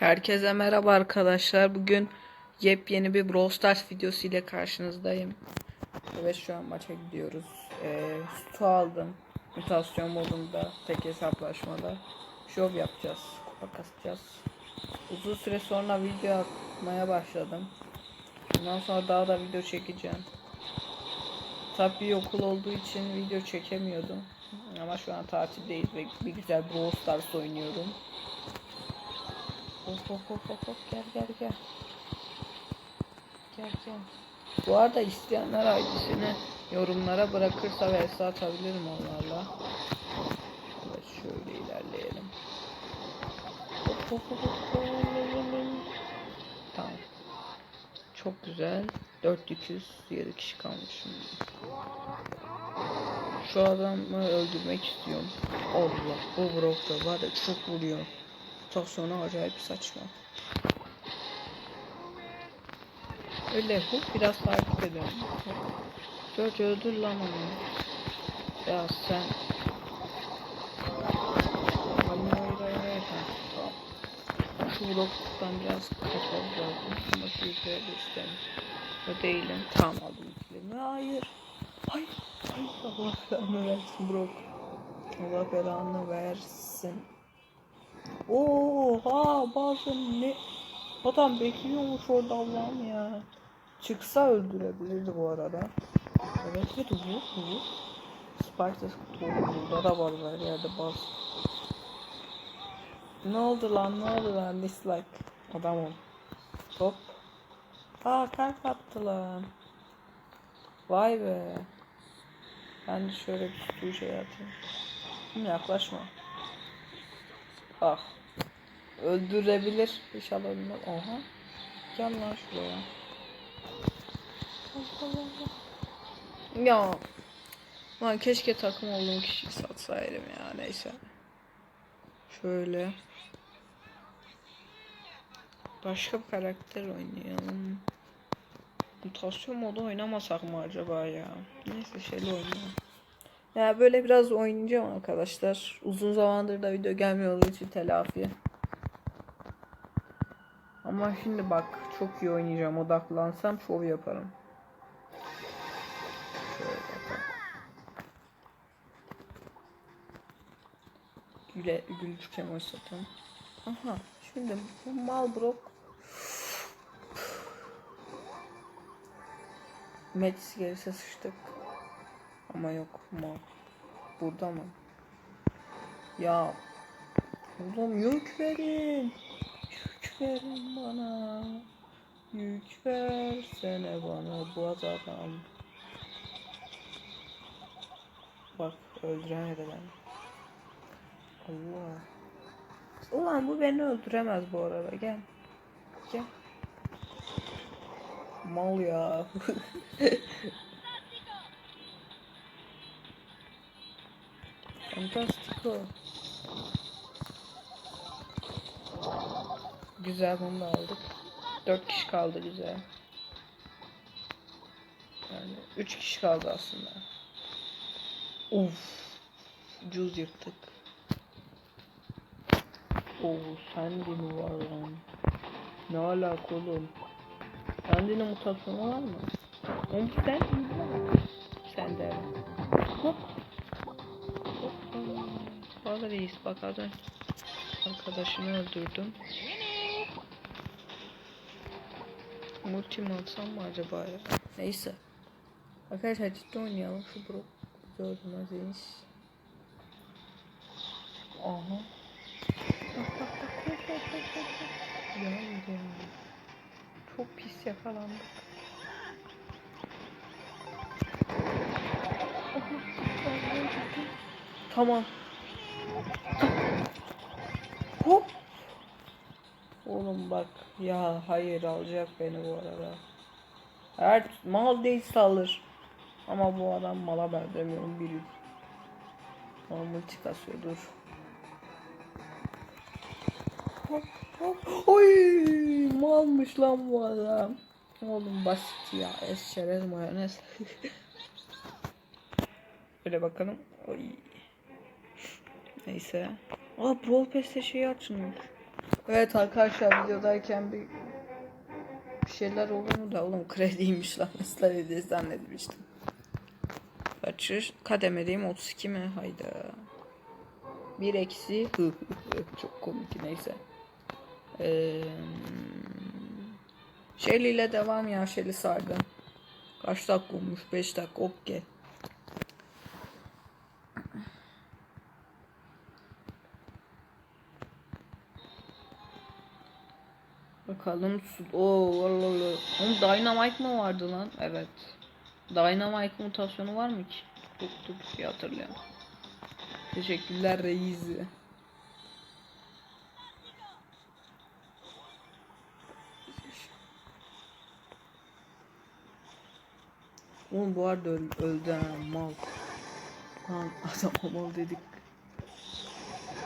Herkese merhaba arkadaşlar. Bugün yepyeni bir Brawl Stars videosu ile karşınızdayım. Evet şu an maça gidiyoruz. Ee, su aldım. Mutasyon modunda tek hesaplaşmada. Şov yapacağız. Kupa kasacağız. Uzun süre sonra video atmaya başladım. Bundan sonra daha da video çekeceğim. Tabii okul olduğu için video çekemiyordum. Ama şu an tatildeyiz ve bir güzel Brawl Stars oynuyorum. Hop hop hop hop hop gel gel gel. Gel gel. Bu arada isteyenler ID'sini yorumlara bırakırsa vs atabilirim onlarla. Evet şöyle ilerleyelim. Hop hop hop hop. Tamam. Çok güzel. 4207 kişi kalmış şimdi. Şu adamı öldürmek istiyorum. Allah bu Brock da var ya çok vuruyor. Sonra acayip saçma. Öyle bu biraz takip edelim. George öldür lan onu. Ya sen. Hayır hayır hayır hayır. Ha, Tamam. Şu Brock'tan biraz kaçmamız lazım. Ama şu yüzeye de istemiyorum. Değilim. Tamam aldım ikilimi. Hayır. Hayır. Hayır. Allah belanı versin Brock. Allah belanı versin. Oha bazı ne adam bekliyormuş orada Allah'ım ya. Çıksa öldürebilirdi bu arada. Evet evet vur. Spartus topu burada da var her yerde baz. Ne oldu lan ne oldu lan dislike. Adamım. Hop. Aa kalp attı lan. Vay be. Ben de şöyle bir şey atayım. Yaklaşma. Ah. Öldürebilir. İnşallah ölmez. Oha. Gel lan şuraya. Ya. Lan keşke takım olduğum kişiyi satsaydım ya. Neyse. Şöyle. Başka bir karakter oynayalım. Mutasyon modu oynamasak mı acaba ya? Neyse şeyle oynayalım. Ya böyle biraz oynayacağım arkadaşlar. Uzun zamandır da video gelmiyor olduğu için telafi. Ama şimdi bak çok iyi oynayacağım. Odaklansam şov yaparım. Güle, gülücük emoji satın. Aha şimdi bu Malbrook Metis gelirse sıçtık. Ama yok mu? Burada mı? Ya oğlum yük verin. Yük verin bana. Yük versene bana bu adam. Bak öldüremedi beni. Allah. Ulan bu beni öldüremez bu arada gel. Gel. Mal ya. Fantastico. Güzel da aldık. 4 kişi kaldı güzel. Yani 3 kişi kaldı aslında. Uf. Cuz yırttık. Oo Sandy mi var lan? Ne alaka oğlum? Sandy'nin mutasyonu var mı? Oğlum sen Sen de. Hop. Valla reis bak az önce arkadaşımı öldürdüm. Multi mi atsam mı acaba ya? Neyse. Arkadaşlar ciddi oynayalım. Şu bro gördünüz reis. Aha. Bak bak bak bak bak bak bak. bak. Ya ya. Çok pis yakalandık. Tamam. Hop. Oğlum bak ya hayır alacak beni bu arada. Her mal değilse alır. Ama bu adam mala benzemiyorum bir Normal çıkasıyor dur. Hop hop. Oy malmış lan bu adam. Oğlum basit ya. Es çerez mayonez. Böyle bakalım. Oy. Neyse. Aa Brawl Pass'te şey açılmış. Evet arkadaşlar videodayken bir bir şeyler olur mu da oğlum krediymiş lan ısrar hediyesi zannetmiştim. Kaçış kademedeyim 32 mi? Hayda. Bir eksi çok komik neyse. Ee, Shelly ile devam ya Shelly sardı. Kaç dakika olmuş? 5 dakika okey. Bakalım. Oo vallahi. Oğlum Dynamite mı vardı lan? Evet. Dynamite mutasyonu var mı ki? Yoktu diye hatırlıyorum. Teşekkürler reis. Oğlum bu arada öl öldü ha mal. Lan adam mal dedik.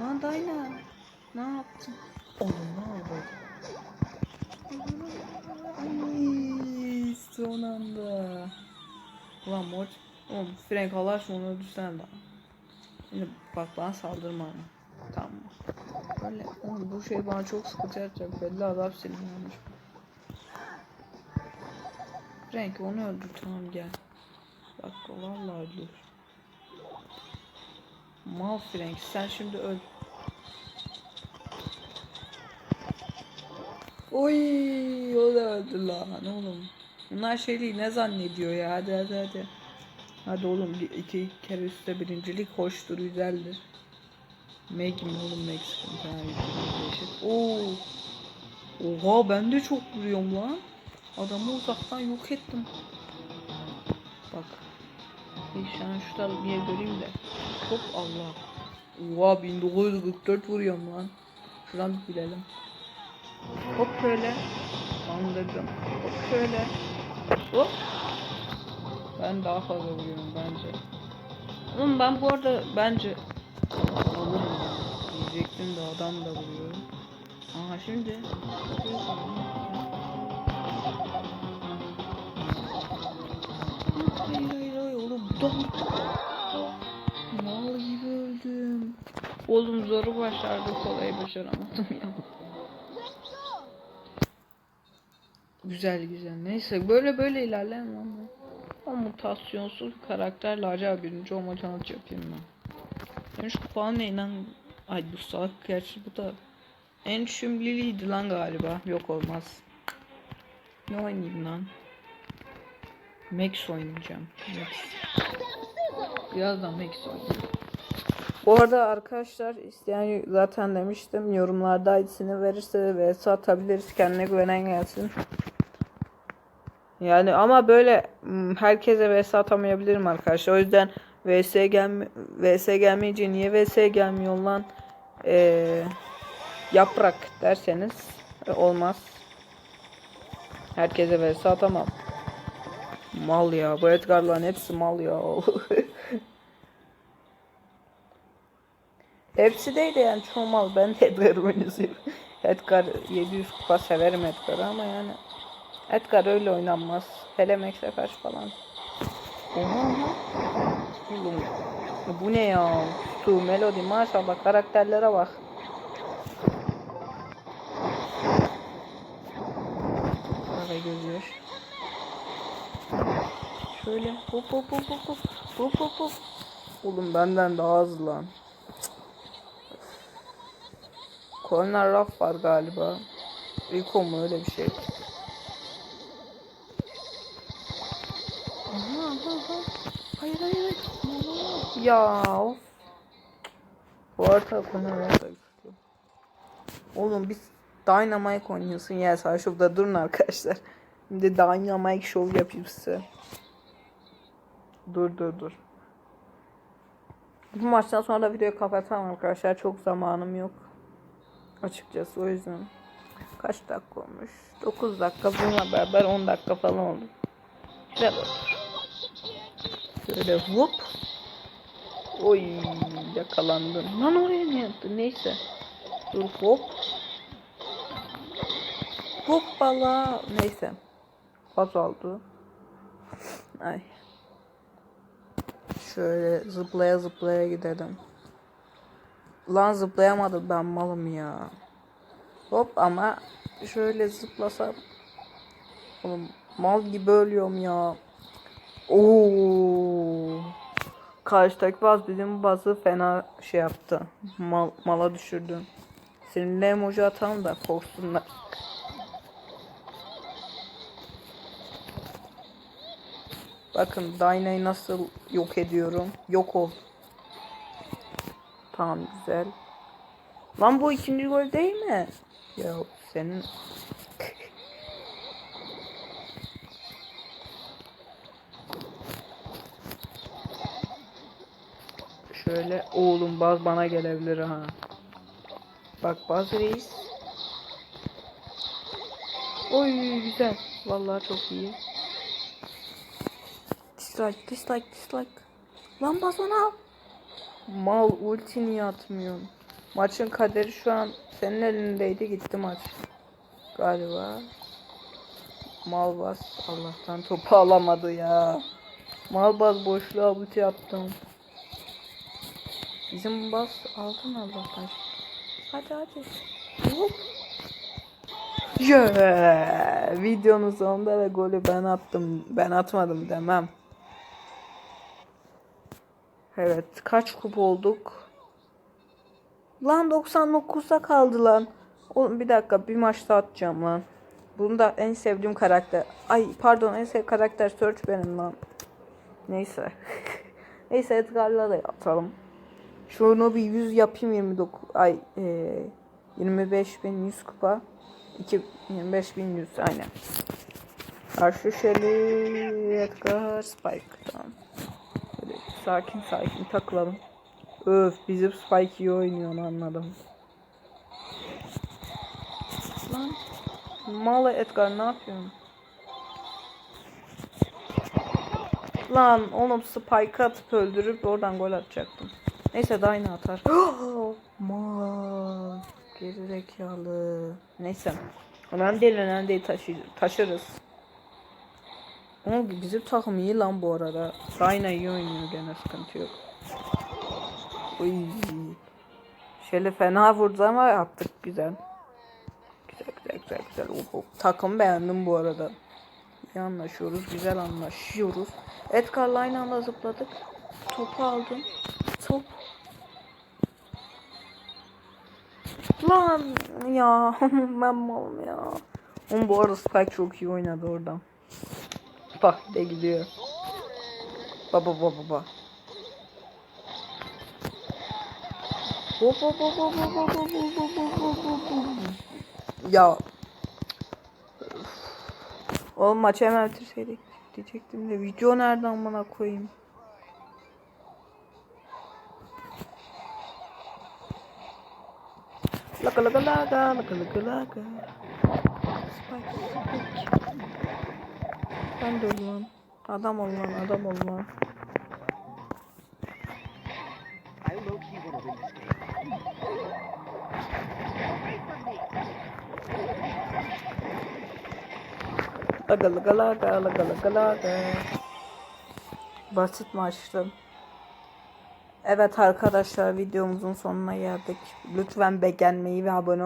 Lan Dyna. Ne yaptın? Oğlum ne oldu? Ulan mor. Oğlum Frank Allah onu öldürsen daha. Şimdi bak bana saldırma ama. Tamam. Böyle oğlum bu şey bana çok sıkıntı yapacak. Belli adam senin yanlış. Frank onu öldür tamam gel. Bak vallahi öldür. Mal Frank sen şimdi öl. Oy o da öldü lan oğlum. Bunlar şey değil ne zannediyor ya hadi hadi hadi. Hadi oğlum iki kere üstte birincilik hoştur güzeldir. Meg oğlum Meg sıkıntı. Oo. Oha ben de çok vuruyorum lan. Adamı uzaktan yok ettim. Bak. Bir şu an şurada bir yer göreyim de. Hop Allah. Oha 1944 vuruyorum lan. Şuradan bilelim. Hop şöyle. Andırdım. Hop şöyle. Hop. Ben daha fazla vuruyorum bence. Oğlum ben bu arada bence alırım. Diyecektim de adam da vuruyor. Aha şimdi. Hayır hayır hayır oğlum bu da Mal gibi öldüm. Oğlum zoru başardı kolayı başaramadım ya. Güzel güzel. Neyse böyle böyle ilerleyelim bu. O mutasyonsuz karakterle acaba birinci olma challenge yapayım ben. Ne inan... Ay bu salak gerçi bu da... En şümliliydi lan galiba. Yok olmaz. Ne oynayayım lan? Max oynayacağım. Max. Birazdan Max oynayacağım. Bu arada arkadaşlar isteyen zaten demiştim yorumlarda ID'sini verirse vs atabiliriz kendine güvenen gelsin. Yani ama böyle mm, herkese vs atamayabilirim arkadaşlar. O yüzden vs gelme vs gelmeyince niye vs gelmiyor lan? Ee, yaprak derseniz olmaz. Herkese vs atamam. Mal ya. Bu Edgar'ların hepsi mal ya. hepsi değil de yani çoğu mal. Ben de Edgar oynuyorum. Edgar 700 kupa severim Edgar'ı ama yani Edgar öyle oynanmaz. Hele Max'e karşı falan. Oha. Oğlum. Bu ne ya? Stu, Melody maşallah karakterlere bak. Ara gözüyor. Şöyle hop hop hop hop hop hop hop hop. Oğlum benden daha hızlı lan. Corner raf var galiba. Rico mu öyle bir şey. Hayır hayır. Ya of. Bu arada güçlü. Oğlum biz Dynamite oynuyorsun ya sen şurada durun arkadaşlar. Şimdi Dynamite show yapayım size. Dur dur dur. Bu maçtan sonra da videoyu kapatamam arkadaşlar. Çok zamanım yok. Açıkçası o yüzden. Kaç dakika olmuş? 9 dakika bununla beraber 10 dakika falan oldu. Güzel. Şöyle hop. Oy yakalandım. Lan oraya ne yaptın? Neyse. Dur hop. Hoppala. Neyse. Faz oldu. Ay. Şöyle zıplaya zıplaya gidelim. Lan zıplayamadım ben malım ya. Hop ama şöyle zıplasam. Oğlum mal gibi ölüyorum ya. Oo. Karşıdaki baz bizim bazı fena şey yaptı. Mal, mala düşürdü. Sinirli emoji atalım da korksunlar. Bakın Dyna'yı nasıl yok ediyorum. Yok ol. Tamam güzel. Lan bu ikinci gol değil mi? Ya senin Şöyle oğlum baz bana gelebilir ha. Bak baz reis. Oy güzel. Vallahi çok iyi. Dislike dislike dislike. Lan baz onu al. Mal ulti niye atmıyorsun? Maçın kaderi şu an senin elindeydi gitti maç. Galiba. Mal bas Allah'tan topu alamadı ya. Mal bas boşluğa ulti attım. Bizim bas aldın Allah'tan. Hadi hadi. Hop. Yeah. Videonun sonunda ve golü ben attım. Ben atmadım demem. Evet kaç kup olduk? Lan 99'da kaldı lan. Oğlum bir dakika bir maçta atacağım lan. Bunu da en sevdiğim karakter. Ay pardon en sevdiğim karakter Search benim lan. Neyse. Neyse Edgar'la da atalım. Şunu bir 100 yapayım 29 ay e, 25.100 kupa. 2 25.100 aynen. Karşı Shelly, Edgar, Spike tamam. Böyle sakin sakin takılalım. Öf bizim Spike iyi oynuyor onu anladım. Lan Malı Edgar ne yapıyorsun? Lan oğlum Spike atıp öldürüp oradan gol atacaktım. Neyse yine atar. Mal gerizekalı. Neyse. Önemli değil önemli değil taşı taşırız. Ama bizim takım iyi lan bu arada. Rayna iyi oynuyor gene sıkıntı yok. Uy. Şöyle fena vurdu ama attık güzel. Güzel güzel güzel güzel. Oh, oh. Takım beğendim bu arada. İyi anlaşıyoruz. Güzel anlaşıyoruz. Edgar'la aynı anda zıpladık. Topu aldım. Lan ya ben malım ya. Oğlum bu arada Spike çok iyi oynadı oradan. Bak de gidiyor. Baba baba baba. Hop hop hop hop hop hop hop hop hop. Ya. Oğlum maçı hemen bitirseydik diyecektim de video nereden bana koyayım? Laka laka laka laka laka laka. Spike spike. Ben de ölüm. Adam ol adam ol lan. Laga laga laga laga laga. Basit mi? Evet arkadaşlar videomuzun sonuna geldik. Lütfen beğenmeyi ve abone